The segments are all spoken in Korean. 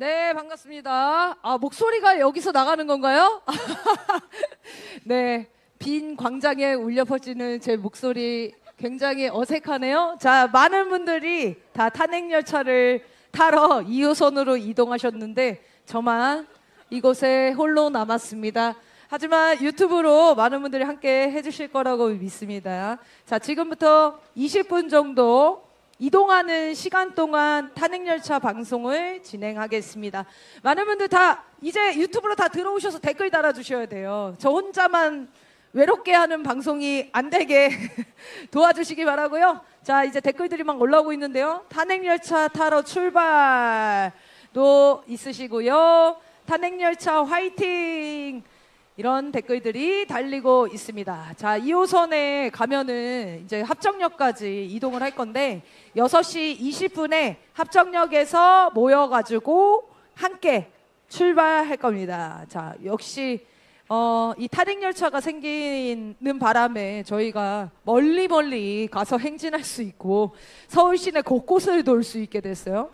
네, 반갑습니다. 아, 목소리가 여기서 나가는 건가요? 네, 빈 광장에 울려 퍼지는 제 목소리 굉장히 어색하네요. 자, 많은 분들이 다 탄핵열차를 타러 2호선으로 이동하셨는데 저만 이곳에 홀로 남았습니다. 하지만 유튜브로 많은 분들이 함께 해주실 거라고 믿습니다. 자, 지금부터 20분 정도 이동하는 시간 동안 탄핵열차 방송을 진행하겠습니다. 많은 분들 다 이제 유튜브로 다 들어오셔서 댓글 달아주셔야 돼요. 저 혼자만 외롭게 하는 방송이 안 되게 도와주시기 바라고요. 자, 이제 댓글들이 막 올라오고 있는데요. 탄핵열차 타러 출발도 있으시고요. 탄핵열차 화이팅! 이런 댓글들이 달리고 있습니다. 자, 2호선에 가면은 이제 합정역까지 이동을 할 건데 6시 20분에 합정역에서 모여 가지고 함께 출발할 겁니다. 자, 역시 어, 이 탄핵열차가 생기는 바람에 저희가 멀리 멀리 가서 행진할 수 있고 서울 시내 곳곳을 돌 수 있게 됐어요.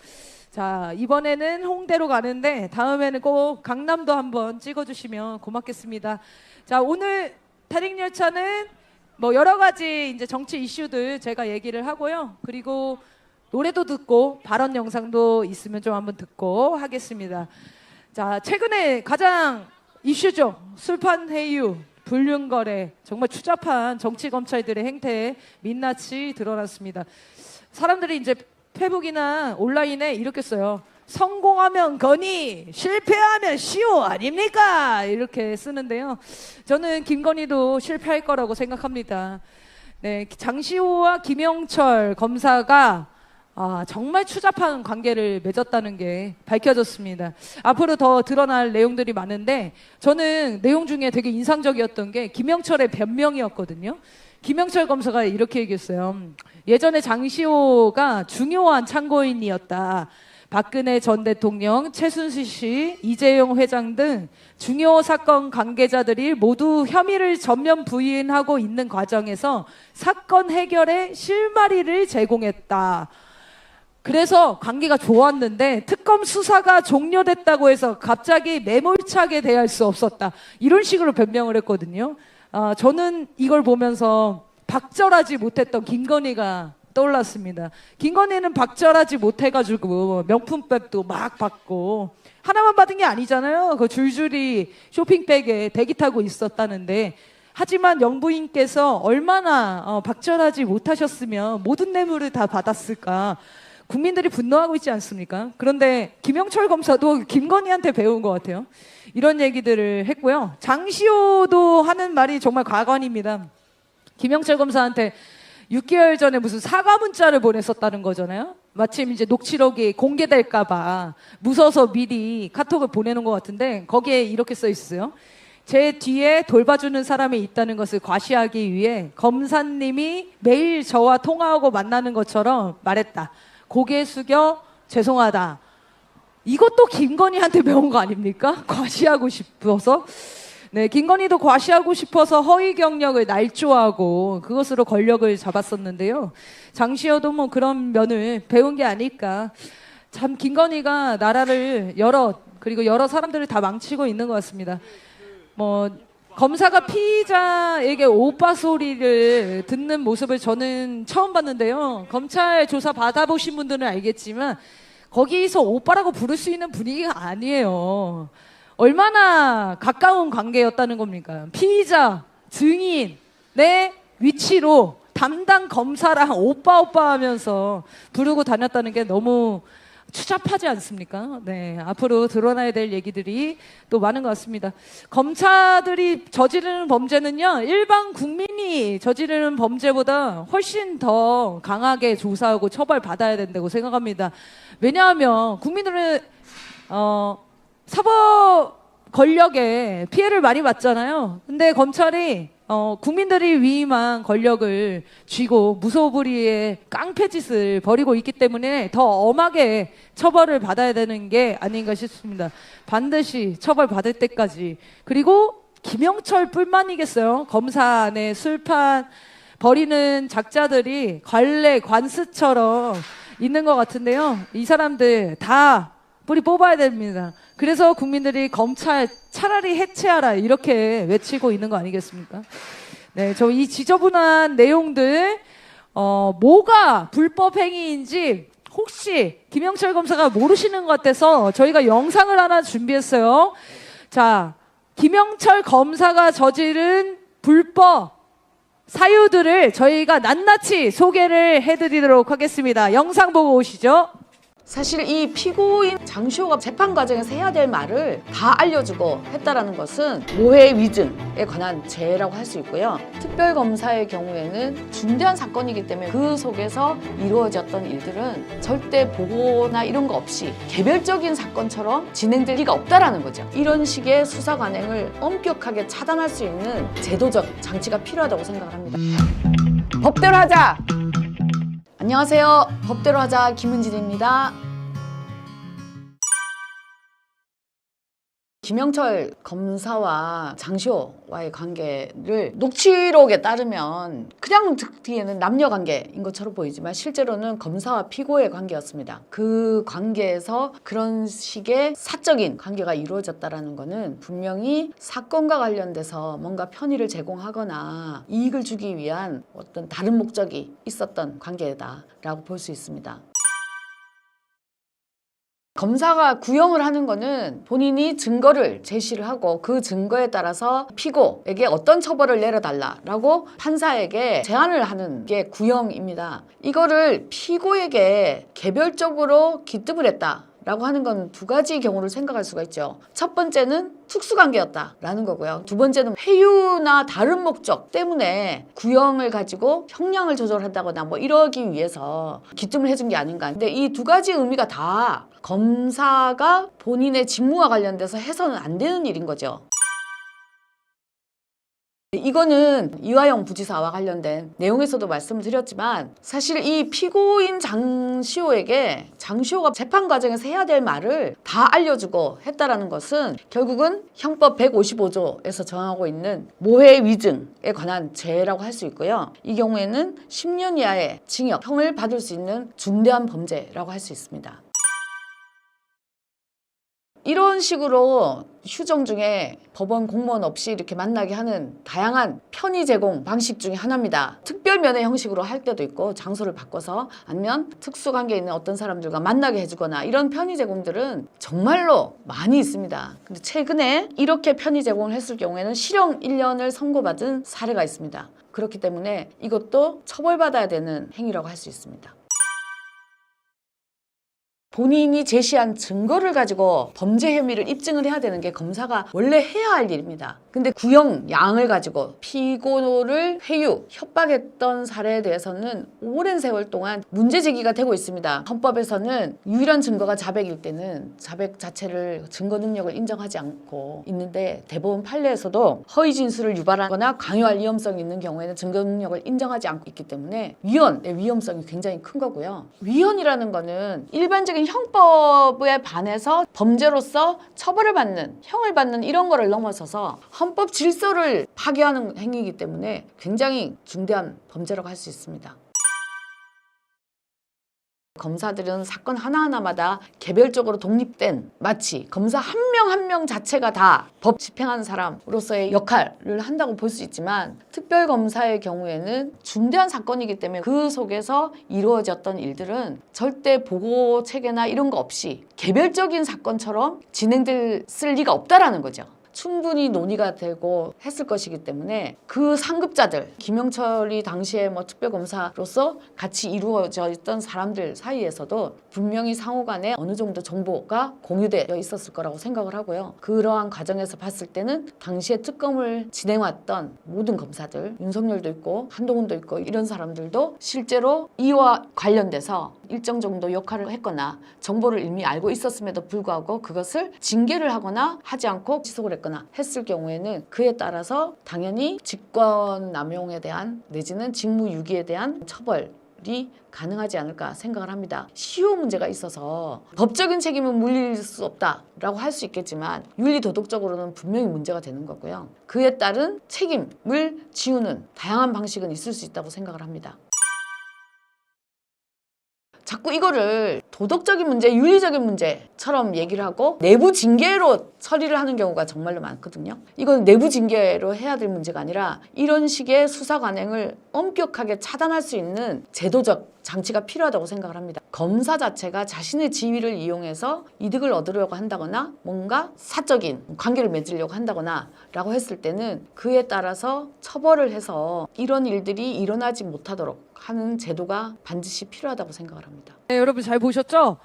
자, 이번에는 홍대로 가는데 다음에는 꼭 강남도 한번 찍어주시면 고맙겠습니다. 자, 오늘 탄핵열차는 뭐 여러 가지 이제 정치 이슈들 제가 얘기를 하고요. 그리고 노래도 듣고 발언 영상도 있으면 좀 한번 듣고 하겠습니다. 자, 최근에 가장 이슈죠. 술판 회유, 불륜거래, 정말 추잡한 정치 검찰들의 행태에 민낯이 드러났습니다. 사람들이 이제 페북이나 온라인에 이렇게 써요. 성공하면 건의, 실패하면 시호 아닙니까? 이렇게 쓰는데요. 저는 김건희도 실패할 거라고 생각합니다. 네, 장시호와 김영철 검사가 아, 정말 추잡한 관계를 맺었다는 게 밝혀졌습니다. 앞으로 더 드러날 내용들이 많은데 저는 내용 중에 되게 인상적이었던 게 김영철의 변명이었거든요. 김영철 검사가 이렇게 얘기했어요. 예전에 장시호가 중요한 참고인이었다. 박근혜 전 대통령, 최순실 씨, 이재용 회장 등 중요 사건 관계자들이 모두 혐의를 전면 부인하고 있는 과정에서 사건 해결에 실마리를 제공했다. 그래서 관계가 좋았는데 특검 수사가 종료됐다고 해서 갑자기 매몰차게 대할 수 없었다. 이런 식으로 변명을 했거든요. 아, 저는 이걸 보면서 박절하지 못했던 김건희가 떠올랐습니다. 김건희는 박절하지 못해가지고 명품백도 막 받고 하나만 받은 게 아니잖아요. 그 줄줄이 쇼핑백에 대기 타고 있었다는데 하지만 영부인께서 얼마나 어, 박절하지 못하셨으면 모든 뇌물을 다 받았을까? 국민들이 분노하고 있지 않습니까? 그런데 김영철 검사도 김건희한테 배운 것 같아요. 이런 얘기들을 했고요. 장시호도 하는 말이 정말 과관입니다. 김영철 검사한테 6개월 전에 무슨 사과 문자를 보냈었다는 거잖아요. 마침 이제 녹취록이 공개될까봐 무서워서 미리 카톡을 보내는 것 같은데 거기에 이렇게 써 있어요. 제 뒤에 돌봐주는 사람이 있다는 것을 과시하기 위해 검사님이 매일 저와 통화하고 만나는 것처럼 말했다. 고개 숙여 죄송하다. 이것도 김건희한테 배운 거 아닙니까? 과시하고 싶어서. 네, 김건희도 과시하고 싶어서 허위 경력을 날조하고 그것으로 권력을 잡았었는데요. 장시호도 뭐 그런 면을 배운 게 아닐까. 참 김건희가 나라를 여러 그리고 여러 사람들을 다 망치고 있는 것 같습니다. 뭐 검사가 피의자에게 오빠 소리를 듣는 모습을 저는 처음 봤는데요. 검찰 조사 받아보신 분들은 알겠지만 거기서 오빠라고 부를 수 있는 분위기가 아니에요. 얼마나 가까운 관계였다는 겁니까? 피의자, 증인, 내 위치로 담당 검사랑 오빠 오빠 하면서 부르고 다녔다는 게 너무 추잡하지 않습니까? 네, 앞으로 드러나야 될 얘기들이 또 많은 것 같습니다. 검사들이 저지르는 범죄는요, 일반 국민이 저지르는 범죄보다 훨씬 더 강하게 조사하고 처벌받아야 된다고 생각합니다. 왜냐하면 국민들은 어, 사법 권력에 피해를 많이 받잖아요. 근데 검찰이 어, 국민들이 위임한 권력을 쥐고 무소불위의 깡패짓을 벌이고 있기 때문에 더 엄하게 처벌을 받아야 되는 게 아닌가 싶습니다. 반드시 처벌받을 때까지. 그리고 김영철 뿐만이겠어요. 검사 안에 술판 벌이는 작자들이 관례, 관습처럼 있는 것 같은데요. 이 사람들 다 뿌리 뽑아야 됩니다. 그래서 국민들이 검찰 차라리 해체하라 이렇게 외치고 있는 거 아니겠습니까? 네, 저 이 지저분한 내용들 어, 뭐가 불법 행위인지 혹시 김영철 검사가 모르시는 것 같아서 저희가 영상을 하나 준비했어요. 자, 김영철 검사가 저지른 불법 사유들을 저희가 낱낱이 소개를 해드리도록 하겠습니다. 영상 보고 오시죠. 사실 이 피고인 장시호가 재판 과정에서 해야 될 말을 다 알려주고 했다라는 것은 모해 위증에 관한 죄라고 할 수 있고요. 특별검사의 경우에는 중대한 사건이기 때문에 그 속에서 이루어졌던 일들은 절대 보고나 이런 거 없이 개별적인 사건처럼 진행될 리가 없다라는 거죠. 이런 식의 수사 관행을 엄격하게 차단할 수 있는 제도적 장치가 필요하다고 생각을 합니다. 법대로 하자! 안녕하세요. 법대로 하자 김은진입니다. 김영철 검사와 장시호와의 관계를 녹취록에 따르면 그냥 듣기에는 남녀 관계인 것처럼 보이지만 실제로는 검사와 피고의 관계였습니다. 그 관계에서 그런 식의 사적인 관계가 이루어졌다라는 것은 분명히 사건과 관련돼서 뭔가 편의를 제공하거나 이익을 주기 위한 어떤 다른 목적이 있었던 관계다라고 볼 수 있습니다. 검사가 구형을 하는 거는 본인이 증거를 제시를 하고 그 증거에 따라서 피고에게 어떤 처벌을 내려달라라고 판사에게 제안을 하는 게 구형입니다. 이거를 피고에게 개별적으로 기ጥ을 했다. 라고 하는 건 두 가지 경우를 생각할 수가 있죠. 첫 번째는 특수관계였다라는 거고요. 두 번째는 회유나 다른 목적 때문에 구형을 가지고 형량을 조절한다거나 뭐 이러기 위해서 기tum을 해준 게 아닌가. 근데 이 두 가지 의미가 다 검사가 본인의 직무와 관련돼서 해서는 안 되는 일인 거죠. 이거는 이화영 부지사와 관련된 내용에서도 말씀을 드렸지만 사실 이 피고인 장시호에게 장시호가 재판 과정에서 해야 될 말을 다 알려주고 했다라는 것은 결국은 형법 155조에서 정하고 있는 모해 위증에 관한 죄라고 할 수 있고요. 이 경우에는 10년 이하의 징역형을 받을 수 있는 중대한 범죄라고 할 수 있습니다. 이런 식으로 휴정 중에 법원 공무원 없이 이렇게 만나게 하는 다양한 편의 제공 방식 중에 하나입니다. 특별 면회 형식으로 할 때도 있고 장소를 바꿔서 아니면 특수 관계에 있는 어떤 사람들과 만나게 해주거나 이런 편의 제공들은 정말로 많이 있습니다. 근데 최근에 이렇게 편의 제공을 했을 경우에는 실형 1년을 선고받은 사례가 있습니다. 그렇기 때문에 이것도 처벌받아야 되는 행위라고 할 수 있습니다. 본인이 제시한 증거를 가지고 범죄 혐의를 입증을 해야 되는 게 검사가 원래 해야 할 일입니다. 근데 구형 양을 가지고 피고를 회유, 협박했던 사례에 대해서는 오랜 세월 동안 문제 제기가 되고 있습니다. 헌법에서는 유일한 증거가 자백일 때는 자백 자체를 증거 능력을 인정하지 않고 있는데 대법원 판례에서도 허위 진술을 유발하거나 강요할 위험성이 있는 경우에는 증거 능력을 인정하지 않고 있기 때문에 위헌의 위험성이 굉장히 큰 거고요. 위헌이라는 거는 일반적인 형법에 반해서 범죄로서 처벌을 받는 형을 받는 이런 거를 넘어서서 헌법 질서를 파괴하는 행위이기 때문에 굉장히 중대한 범죄라고 할 수 있습니다. 검사들은 사건 하나하나마다 개별적으로 독립된 마치 검사 한명 한 명 자체가 다 법 집행하는 사람으로서의 역할을 한다고 볼 수 있지만 특별검사의 경우에는 중대한 사건이기 때문에 그 속에서 이루어졌던 일들은 절대 보고 체계나 이런 거 없이 개별적인 사건처럼 진행될 쓸 리가 없다라는 거죠. 충분히 논의가 되고 했을 것이기 때문에 그 상급자들 김영철이 당시에 뭐 특별검사로서 같이 이루어져 있던 사람들 사이에서도 분명히 상호간에 어느 정도 정보가 공유되어 있었을 거라고 생각을 하고요. 그러한 과정에서 봤을 때는 당시에 특검을 진행했던 모든 검사들 윤석열도 있고 한동훈도 있고 이런 사람들도 실제로 이와 관련돼서 일정 정도 역할을 했거나 정보를 이미 알고 있었음에도 불구하고 그것을 징계를 하거나 하지 않고 지속을 했거나 했을 경우에는 그에 따라서 당연히 직권 남용에 대한 내지는 직무유기에 대한 처벌 이 가능하지 않을까 생각을 합니다. 시효 문제가 있어서 법적인 책임은 물릴 수 없다라고 할 수 있겠지만 윤리 도덕적으로는 분명히 문제가 되는 거고요. 그에 따른 책임을 지우는 다양한 방식은 있을 수 있다고 생각을 합니다. 자꾸 이거를 도덕적인 문제, 윤리적인 문제처럼 얘기를 하고 내부 징계로 처리를 하는 경우가 정말로 많거든요. 이건 내부 징계로 해야 될 문제가 아니라 이런 식의 수사 관행을 엄격하게 차단할 수 있는 제도적 장치가 필요하다고 생각을 합니다. 검사 자체가 자신의 지위를 이용해서 이득을 얻으려고 한다거나 뭔가 사적인 관계를 맺으려고 한다거나 라고 했을 때는 그에 따라서 처벌을 해서 이런 일들이 일어나지 못하도록 하는 제도가 반드시 필요하다고 생각을 합니다. 네, 여러분 잘 보셨죠?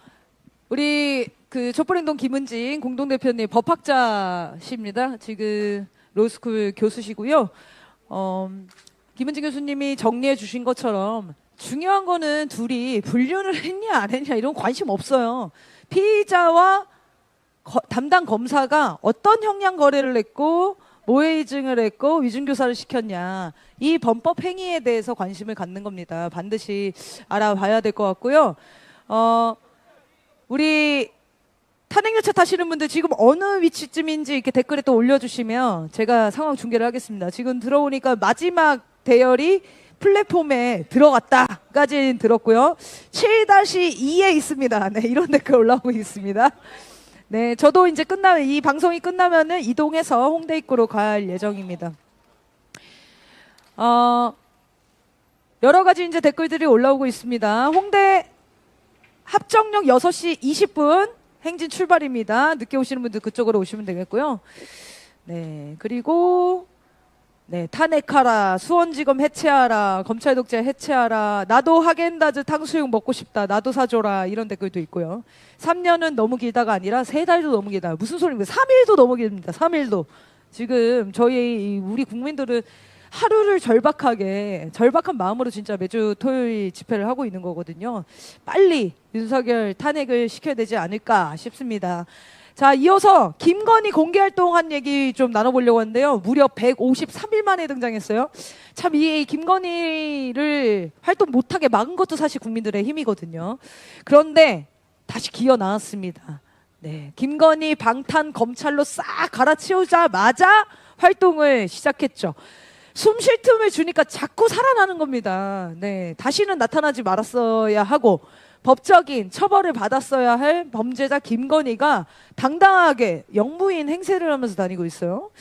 우리 그 촛불행동 김은진 공동대표님 법학자십니다. 지금 로스쿨 교수시고요. 어, 김은진 교수님이 정리해 주신 것처럼 중요한 거는 둘이 불륜을 했냐 안 했냐 이런 관심 없어요. 피의자와 거- 담당 검사가 어떤 형량 거래를 했고 모해이증을 했고 위중교사를 시켰냐 이 범법 행위에 대해서 관심을 갖는 겁니다. 반드시 알아봐야 될 것 같고요. 어, 우리 탄핵열차 타시는 분들 지금 어느 위치쯤인지 이렇게 댓글에 또 올려주시면 제가 상황 중계를 하겠습니다. 지금 들어오니까 마지막 대열이 플랫폼에 들어갔다까지 들었고요. 7-2에 있습니다. 네, 이런 댓글 올라오고 있습니다. 네, 저도 이제 끝나면 이 방송이 끝나면은 이동해서 홍대 입구로 갈 예정입니다. 어, 여러 가지 이제 댓글들이 올라오고 있습니다. 홍대 합정역 6시 20분 행진 출발입니다. 늦게 오시는 분들 그쪽으로 오시면 되겠고요. 네, 그리고 네, 탄핵하라, 수원지검 해체하라, 검찰 독재 해체하라, 나도 하겐다즈 탕수육 먹고 싶다, 나도 사줘라 이런 댓글도 있고요. 3년은 너무 길다가 아니라 세 달도 너무 길다. 무슨 소리입니까? 3일도 너무 길입니다. 3일도. 지금 저희 이 우리 국민들은 하루를 절박하게 절박한 마음으로 진짜 매주 토요일 집회를 하고 있는 거거든요. 빨리 윤석열 탄핵을 시켜야 되지 않을까 싶습니다. 자, 이어서 김건희 공개 활동한 얘기 좀 나눠보려고 하는데요. 무려 153일 만에 등장했어요. 참 이 김건희를 활동 못하게 막은 것도 사실 국민들의 힘이거든요. 그런데 다시 기어 나왔습니다. 네, 김건희 방탄 검찰로 싹 갈아치우자마자 활동을 시작했죠. 숨 쉴 틈을 주니까 자꾸 살아나는 겁니다. 네, 다시는 나타나지 말았어야 하고 법적인 처벌을 받았어야 할 범죄자 김건희가 당당하게 영무인 행세를 하면서 다니고 있어요.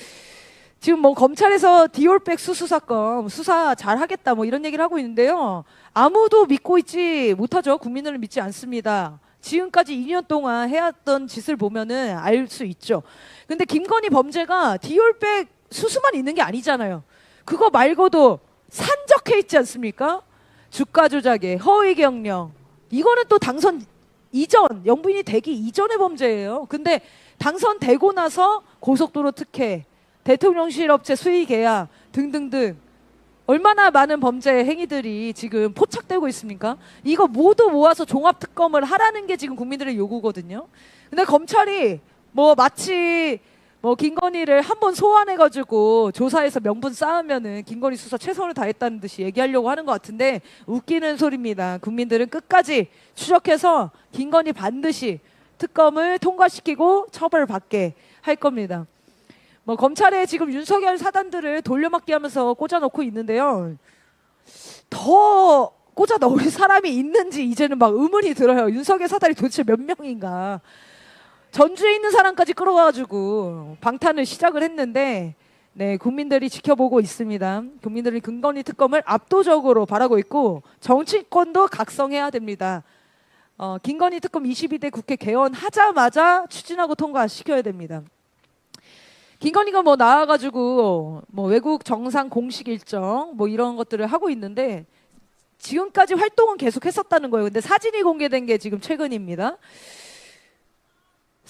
지금 뭐 검찰에서 디올백 수수 사건 수사 잘 하겠다 뭐 이런 얘기를 하고 있는데요. 아무도 믿고 있지 못하죠. 국민을 믿지 않습니다. 지금까지 2년 동안 해왔던 짓을 보면은 알 수 있죠. 근데 김건희 범죄가 디올백 수수만 있는 게 아니잖아요. 그거 말고도 산적해 있지 않습니까? 주가 조작에 허위 경영. 이거는 또 당선 이전 영부인이 되기 이전의 범죄예요. 근데 당선되고 나서 고속도로 특혜, 대통령실 업체 수의 계약 등등등 얼마나 많은 범죄 행위들이 지금 포착되고 있습니까? 이거 모두 모아서 종합 특검을 하라는 게 지금 국민들의 요구거든요. 근데 검찰이 뭐 마치 뭐 김건희를 한 번 소환해 가지고 조사해서 명분 쌓으면은 김건희 수사 최선을 다했다는 듯이 얘기하려고 하는 것 같은데 웃기는 소리입니다. 국민들은 끝까지 추적해서 김건희 반드시 특검을 통과시키고 처벌받게 할 겁니다. 뭐 검찰에 지금 윤석열 사단들을 돌려막기 하면서 꽂아놓고 있는데요. 더 꽂아 넣을 사람이 있는지 이제는 막 의문이 들어요. 윤석열 사단이 도대체 몇 명인가? 전주에 있는 사람까지 끌어가지고 방탄을 시작을 했는데 네 국민들이 지켜보고 있습니다. 국민들이 근거리 특검을 압도적으로 바라고 있고 정치권도 각성해야 됩니다. 어, 김건희 특검 22대 국회 개원하자마자 추진하고 통과시켜야 됩니다. 김건희가 뭐 나와가지고 뭐 외국 정상 공식 일정 뭐 이런 것들을 하고 있는데 지금까지 활동은 계속 했었다는 거예요. 근데 사진이 공개된 게 지금 최근입니다.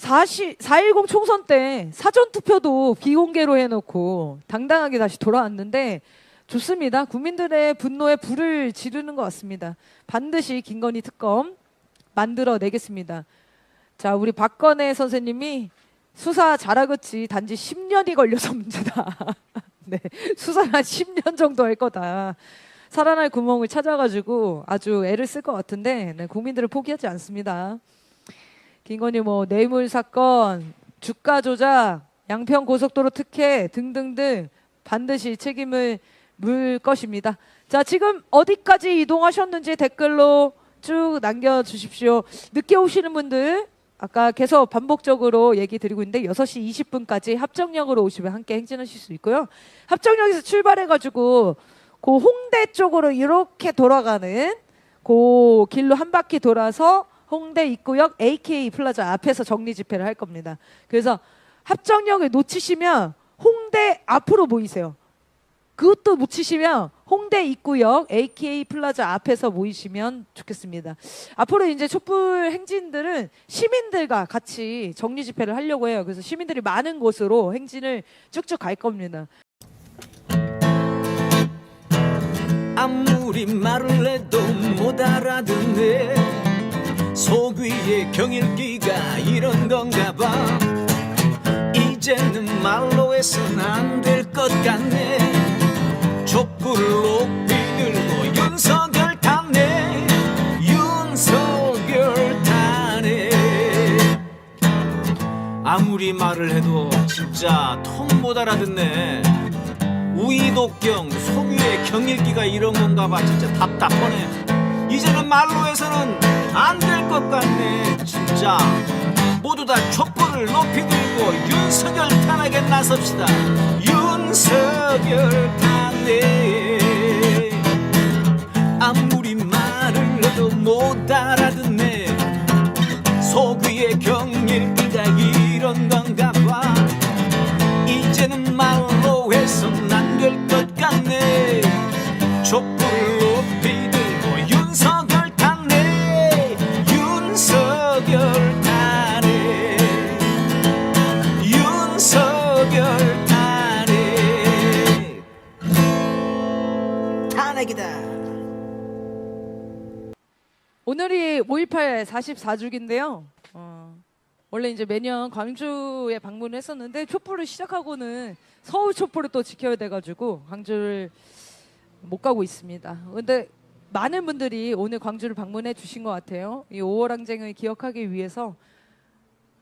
4시, 4.10 총선 때 사전투표도 비공개로 해놓고 당당하게 다시 돌아왔는데 좋습니다. 국민들의 분노에 불을 지르는 것 같습니다. 반드시 김건희 특검 만들어 내겠습니다. 자, 우리 박건혜 선생님이 수사 잘하겠지. 단지 10년이 걸려서 문제다. 네, 수사를 한 10년 정도 할 거다. 살아날 구멍을 찾아가지고 아주 애를 쓸 것 같은데 네, 국민들을 포기하지 않습니다. 김건희 뭐 뇌물 사건, 주가 조작, 양평 고속도로 특혜 등등등 반드시 책임을 물 것입니다. 자, 지금 어디까지 이동하셨는지 댓글로 쭉 남겨 주십시오. 늦게 오시는 분들 아까 계속 반복적으로 얘기 드리고 있는데 6시 20분까지 합정역으로 오시면 함께 행진하실 수 있고요. 합정역에서 출발해 가지고 그 홍대 쪽으로 이렇게 돌아가는 그 길로 한 바퀴 돌아서 홍대 입구역 AK 플라자 앞에서 정리 집회를 할 겁니다. 그래서 합정역을 놓치시면 홍대 앞으로 모이세요. 그것도 놓치시면 홍대 입구역 AK 플라자 앞에서 모이시면 좋겠습니다. 앞으로 이제 촛불 행진들은 시민들과 같이 정리 집회를 하려고 해요. 그래서 시민들이 많은 곳으로 행진을 쭉쭉 갈 겁니다. 아무리 말을 해도 못 알아듣네 속 위에 경일기가 이런 건가 봐. 이제는 말로 해선 안 될 것 같네. 촛불을 높이 들고 윤석열 타네 윤석열 타네. 아무리 말을 해도 진짜 통 못 알아듣네. 우이독경 소규의 경일기가 이런 건가 봐. 진짜 답답하네 이제는 말로 해서는 안 될 것 같네 진짜. 모두 다 촛불을 높이 들고 윤석열 탄핵에 나섭시다. 윤석열 탄핵. 아무리 말을 해도 못 알아듣네 48, 44주기인데요. 어, 원래 이제 매년 광주에 방문을 했었는데 촛불을 시작하고는 서울 촛불을 또 지켜야 돼가지고 광주를 못 가고 있습니다. 근데 많은 분들이 오늘 광주를 방문해 주신 것 같아요. 이 5월 항쟁을 기억하기 위해서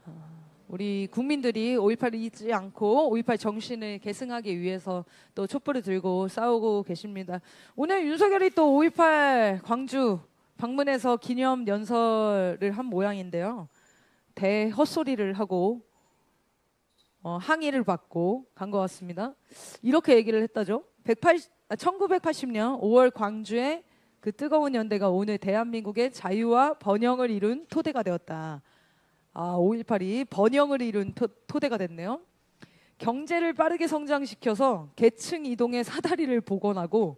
어, 우리 국민들이 5.18을 잊지 않고 5.18 정신을 계승하기 위해서 또 촛불을 들고 싸우고 계십니다. 오늘 윤석열이 또 5.18 광주 방문해서 기념 연설을 한 모양인데요. 대 헛소리를 하고 어, 항의를 받고 간 것 같습니다. 이렇게 얘기를 했다죠. 180, 아, 1980년 5월 광주에 그 뜨거운 연대가 오늘 대한민국의 자유와 번영을 이룬 토대가 되었다. 아, 5.18이 번영을 이룬 토, 토대가 됐네요. 경제를 빠르게 성장시켜서 계층 이동의 사다리를 복원하고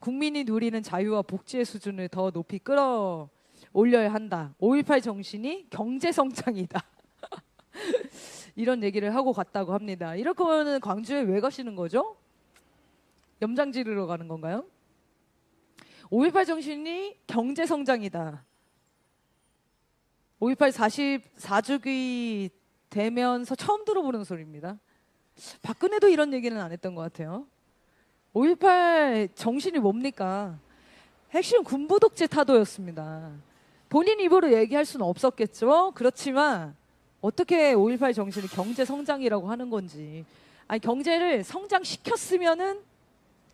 국민이 누리는 자유와 복지의 수준을 더 높이 끌어 올려야 한다. 5.18 정신이 경제 성장이다. 이런 얘기를 하고 갔다고 합니다. 이렇게는 광주에 왜 가시는 거죠? 염장 지르러 가는 건가요? 5.18 정신이 경제 성장이다. 5.18 44주기 되면서 처음 들어보는 소리입니다. 박근혜도 이런 얘기는 안 했던 것 같아요. 5.18 정신이 뭡니까? 핵심 군부 독재 타도였습니다. 본인 입으로 얘기할 수는 없었겠죠. 그렇지만 어떻게 5.18 정신이 경제 성장이라고 하는 건지. 아니 경제를 성장시켰으면은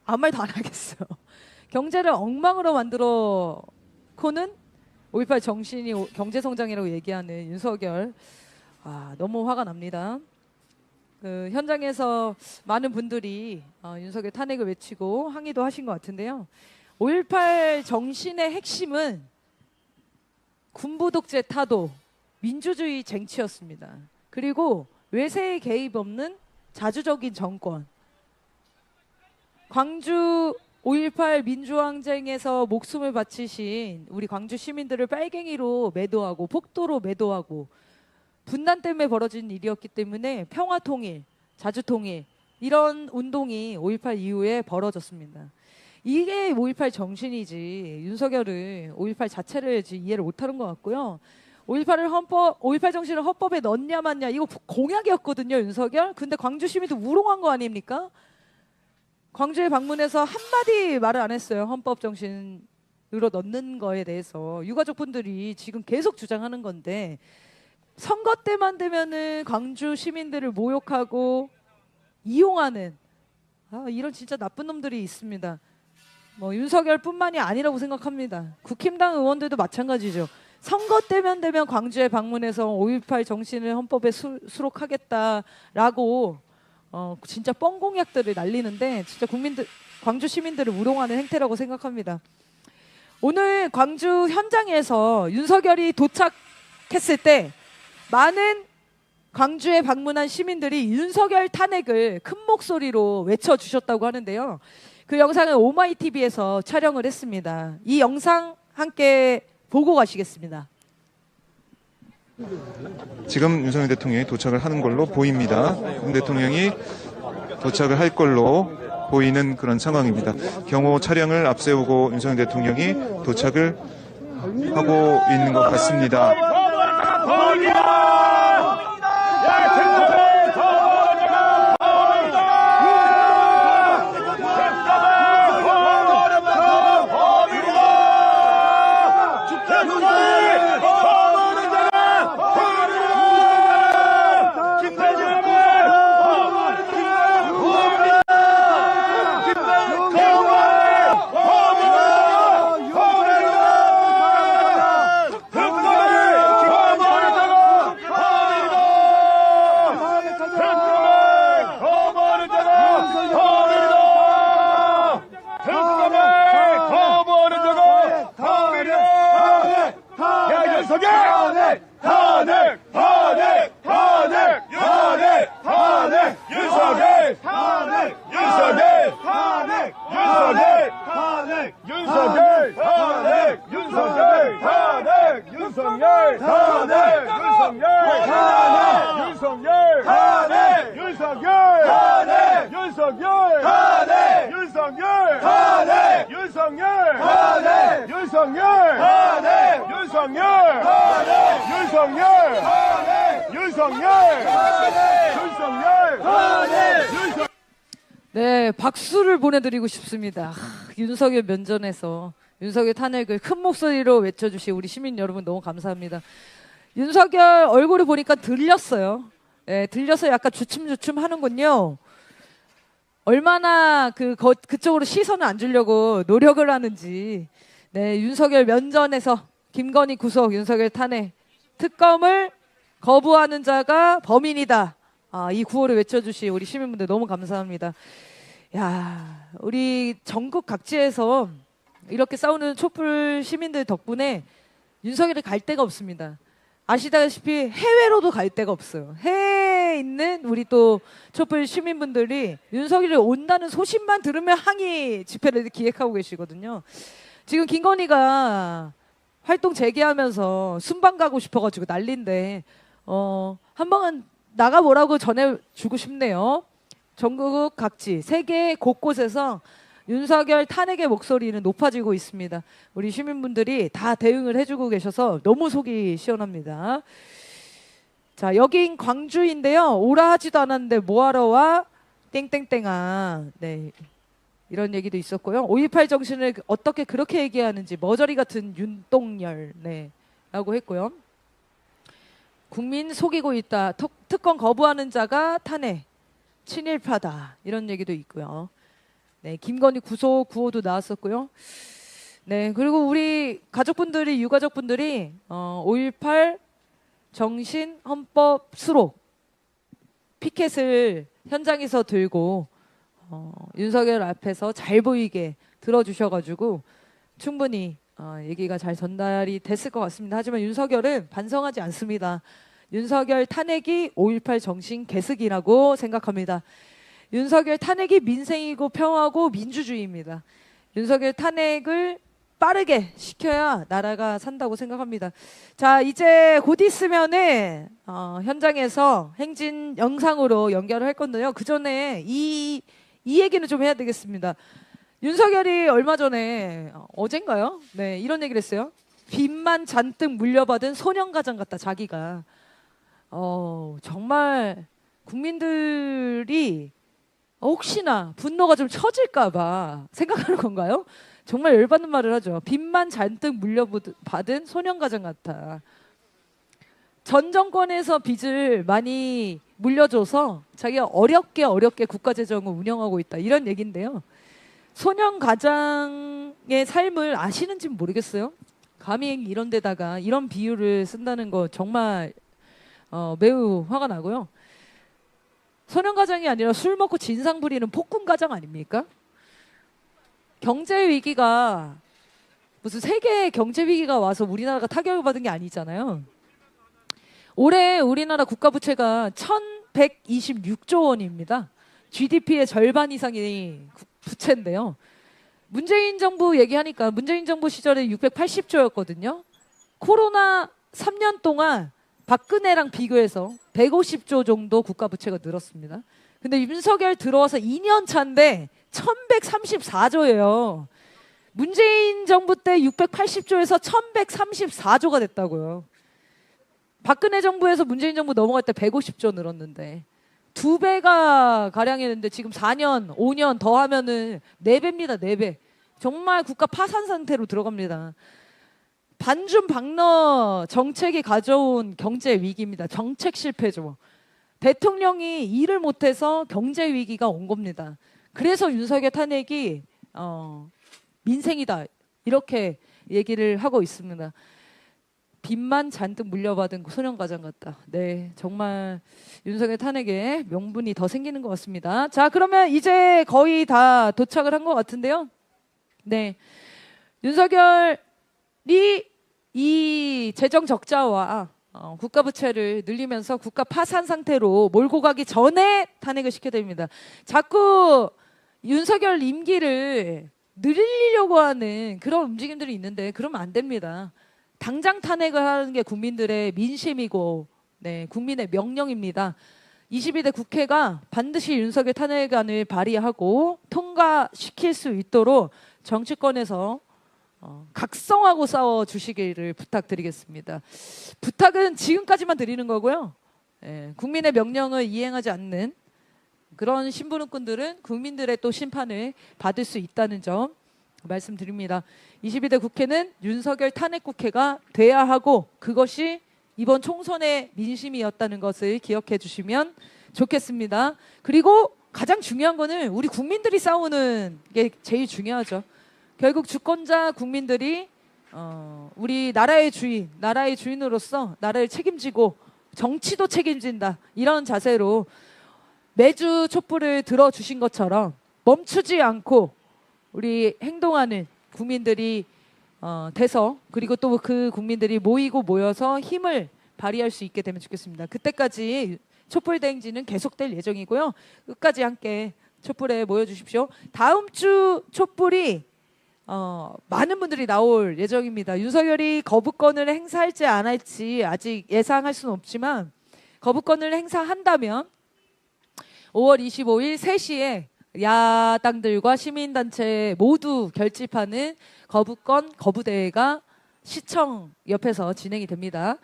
아무 말도 안 하겠어요. 경제를 엉망으로 만들어 코는 5.18 정신이 오- 경제 성장이라고 얘기하는 윤석열. 아, 너무 화가 납니다. 그 현장에서 많은 분들이 어, 윤석열 탄핵을 외치고 항의도 하신 것 같은데요. 5.18 정신의 핵심은 군부 독재 타도, 민주주의 쟁취였습니다. 그리고 외세의 개입 없는 자주적인 정권. 광주 5.18 민주항쟁에서 목숨을 바치신 우리 광주 시민들을 빨갱이로 매도하고 폭도로 매도하고 분단 때문에 벌어진 일이었기 때문에 평화 통일, 자주 통일 이런 운동이 5.18 이후에 벌어졌습니다. 이게 5.18 정신이지 윤석열은 5.18 자체를 이해를 못하는 것 같고요. 5.18을 헌법, 5.18 정신을 헌법에 넣냐 마냐 이거 공약이었거든요 윤석열. 근데 광주 시민도 우롱한 거 아닙니까? 광주에 방문해서 한마디 말을 안 했어요 헌법 정신으로 넣는 거에 대해서 유가족 분들이 지금 계속 주장하는 건데 선거 때만 되면은 광주 시민들을 모욕하고 이용하는 아, 이런 진짜 나쁜 놈들이 있습니다. 뭐 윤석열뿐만이 아니라고 생각합니다. 국힘당 의원들도 마찬가지죠. 선거 때면 되면 광주에 방문해서 5.18 정신을 헌법에 수, 수록하겠다라고 어, 진짜 뻥 공약들을 날리는데 진짜 국민들 광주 시민들을 우롱하는 행태라고 생각합니다. 오늘 광주 현장에서 윤석열이 도착했을 때 많은 광주에 방문한 시민들이 윤석열 탄핵을 큰 목소리로 외쳐주셨다고 하는데요. 그 영상은 오마이TV에서 촬영을 했습니다. 이 영상 함께 보고 가시겠습니다. 지금 윤석열 대통령이 도착을 하는 걸로 보입니다. 윤 대통령이 도착을 할 걸로 보이는 그런 상황입니다. 경호 차량을 앞세우고 윤석열 대통령이 도착을 하고 있는 것 같습니다. ¡Julia! 윤석열 탄핵 윤석열 탄핵 윤석열 탄핵 윤석열 탄핵 윤석열 탄핵 윤석열 네, 박수를 보내드리고 싶습니다. 하, 윤석열 면전에서 윤석열 탄핵을 큰 목소리로 외쳐주신 우리 시민 여러분 너무 감사합니다. 윤석열 얼굴을 보니까 들렸어요. 네, 들려서 약간 주춤주춤 하는군요. 얼마나 그 거, 그쪽으로 시선을 안 주려고 노력을 하는지. 네, 윤석열 면전에서 김건희 구속, 윤석열 탄핵 특검을 거부하는 자가 범인이다. 아, 이 구호를 외쳐주신 우리 시민분들 너무 감사합니다. 야, 우리 전국 각지에서 이렇게 싸우는 촛불 시민들 덕분에 윤석열이 갈 데가 없습니다. 아시다시피 해외로도 갈 데가 없어요. 해외에 있는 우리 또 촛불 시민분들이 윤석열이 온다는 소식만 들으면 항의 집회를 기획하고 계시거든요. 지금 김건희가 활동 재개하면서 순방 가고 싶어가지고 난린데 어, 한 번은 나가 보라고 전해주고 싶네요. 전국 각지, 세계 곳곳에서 윤석열 탄핵의 목소리는 높아지고 있습니다. 우리 시민분들이 다 대응을 해주고 계셔서 너무 속이 시원합니다. 자, 여긴 광주인데요. 오라 하지도 않았는데 뭐하러 와? 땡땡땡아. 네. 이런 얘기도 있었고요. 5.18 정신을 어떻게 그렇게 얘기하는지 머저리 같은 윤동열. 네. 라고 했고요. 국민 속이고 있다. 특, 특권 거부하는 자가 탄핵. 친일파다. 이런 얘기도 있고요. 네, 김건희 구속 구호도 나왔었고요. 네, 그리고 우리 가족분들이 유가족분들이 어, 5.18 정신 헌법 수록 피켓을 현장에서 들고 어, 윤석열 앞에서 잘 보이게 들어주셔가지고 충분히 어, 얘기가 잘 전달이 됐을 것 같습니다. 하지만 윤석열은 반성하지 않습니다. 윤석열 탄핵이 5.18 정신 개습이라고 생각합니다. 윤석열 탄핵이 민생이고 평화고 민주주의입니다. 윤석열 탄핵을 빠르게 시켜야 나라가 산다고 생각합니다. 자, 이제 곧 있으면은 어, 현장에서 행진 영상으로 연결을 할 건데요. 그 전에 이, 이 얘기는 좀 해야 되겠습니다. 윤석열이 얼마 전에 어, 어젠가요? 네, 이런 얘기를 했어요. 빚만 잔뜩 물려받은 소년 가장 같다 자기가. 어, 정말 국민들이 혹시나 분노가 좀 처질까봐 생각하는 건가요? 정말 열받는 말을 하죠. 빚만 잔뜩 물려받은 소년 가장 같아. 전 정권에서 빚을 많이 물려줘서 자기가 어렵게 어렵게 국가 재정을 운영하고 있다 이런 얘기인데요. 소년 가장의 삶을 아시는지 모르겠어요. 감히 이런 데다가 이런 비유를 쓴다는 거 정말 어, 매우 화가 나고요. 소년 가장이 아니라 술 먹고 진상 부리는 폭군 가장 아닙니까? 경제 위기가 무슨 세계 경제 위기가 와서 우리나라가 타격을 받은 게 아니잖아요. 올해 우리나라 국가 부채가 1,126조 원입니다. GDP의 절반 이상이 구- 부채인데요. 문재인 정부 얘기하니까 문재인 정부 시절에 680조였거든요. 코로나 3년 동안 박근혜랑 비교해서 150조 정도 국가 부채가 늘었습니다. 근데 윤석열 들어와서 2년 차인데 1134조예요. 문재인 정부 때 680조에서 1134조가 됐다고요. 박근혜 정부에서 문재인 정부 넘어갈 때 150조 늘었는데 두 배가 가량했는데 지금 4년, 5년 더 하면은 네 배입니다. 네 배. 정말 국가 파산 상태로 들어갑니다. 반중 박너 정책이 가져온 경제 위기입니다. 정책 실패죠. 대통령이 일을 못해서 경제 위기가 온 겁니다. 그래서 윤석열 탄핵이 어, 민생이다 이렇게 얘기를 하고 있습니다. 빚만 잔뜩 물려받은 소년 가장 같다. 네, 정말 윤석열 탄핵에 명분이 더 생기는 것 같습니다. 자, 그러면 이제 거의 다 도착을 한 것 같은데요. 네, 윤석열이 이 재정 적자와 어, 국가 부채를 늘리면서 국가 파산 상태로 몰고 가기 전에 탄핵을 시켜야 됩니다. 자꾸 윤석열 임기를 늘리려고 하는 그런 움직임들이 있는데 그러면 안 됩니다. 당장 탄핵을 하는 게 국민들의 민심이고 네, 국민의 명령입니다. 22대 국회가 반드시 윤석열 탄핵안을 발의하고 통과시킬 수 있도록 정치권에서 어, 각성하고 싸워 주시기를 부탁드리겠습니다. 부탁은 지금까지만 드리는 거고요. 예, 국민의 명령을 이행하지 않는 그런 심부름꾼들은 국민들의 또 심판을 받을 수 있다는 점 말씀드립니다. 22대 국회는 윤석열 탄핵 국회가 돼야 하고 그것이 이번 총선의 민심이었다는 것을 기억해 주시면 좋겠습니다. 그리고 가장 중요한 거는 우리 국민들이 싸우는 게 제일 중요하죠. 결국 주권자 국민들이 어, 우리 나라의 주인, 나라의 주인으로서 나라를 책임지고 정치도 책임진다 이런 자세로 매주 촛불을 들어주신 것처럼 멈추지 않고 우리 행동하는 국민들이 어, 돼서 그리고 또 그 국민들이 모이고 모여서 힘을 발휘할 수 있게 되면 좋겠습니다. 그때까지 촛불 대행진은 계속될 예정이고요. 끝까지 함께 촛불에 모여주십시오. 다음 주 촛불이 어, 많은 분들이 나올 예정입니다. 윤석열이 거부권을 행사할지 안 할지 아직 예상할 수는 없지만 거부권을 행사한다면 5월 25일 3시에 야당들과 시민단체 모두 결집하는 거부권 거부대회가 시청 옆에서 진행이 됩니다.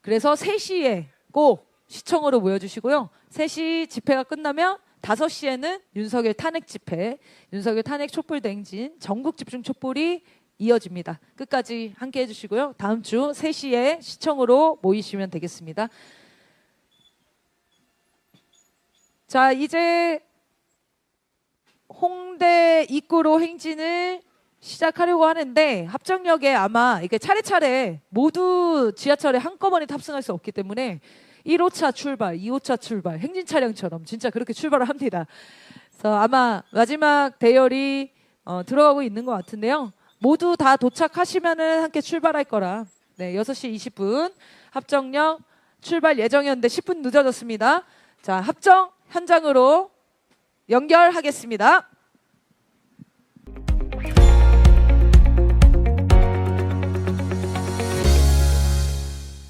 그래서 3시에 꼭 시청으로 모여주시고요. 3시 집회가 끝나면 5시에는 윤석열 탄핵 집회, 윤석열 탄핵 촛불 대행진, 전국 집중 촛불이 이어집니다. 끝까지 함께 해주시고요. 다음 주 3시에 시청으로 모이시면 되겠습니다. 자, 이제 홍대 입구로 행진을 시작하려고 하는데 합정역에 아마 이게 차례차례 모두 지하철에 한꺼번에 탑승할 수 없기 때문에 1호차 출발, 2호차 출발, 행진 차량처럼 진짜 그렇게 출발을 합니다. 그래서 아마 마지막 대열이 어, 들어가고 있는 것 같은데요. 모두 다 도착하시면은 함께 출발할 거라. 네, 6시 20분 합정역 출발 예정이었는데 10분 늦어졌습니다. 자, 합정 현장으로 연결하겠습니다.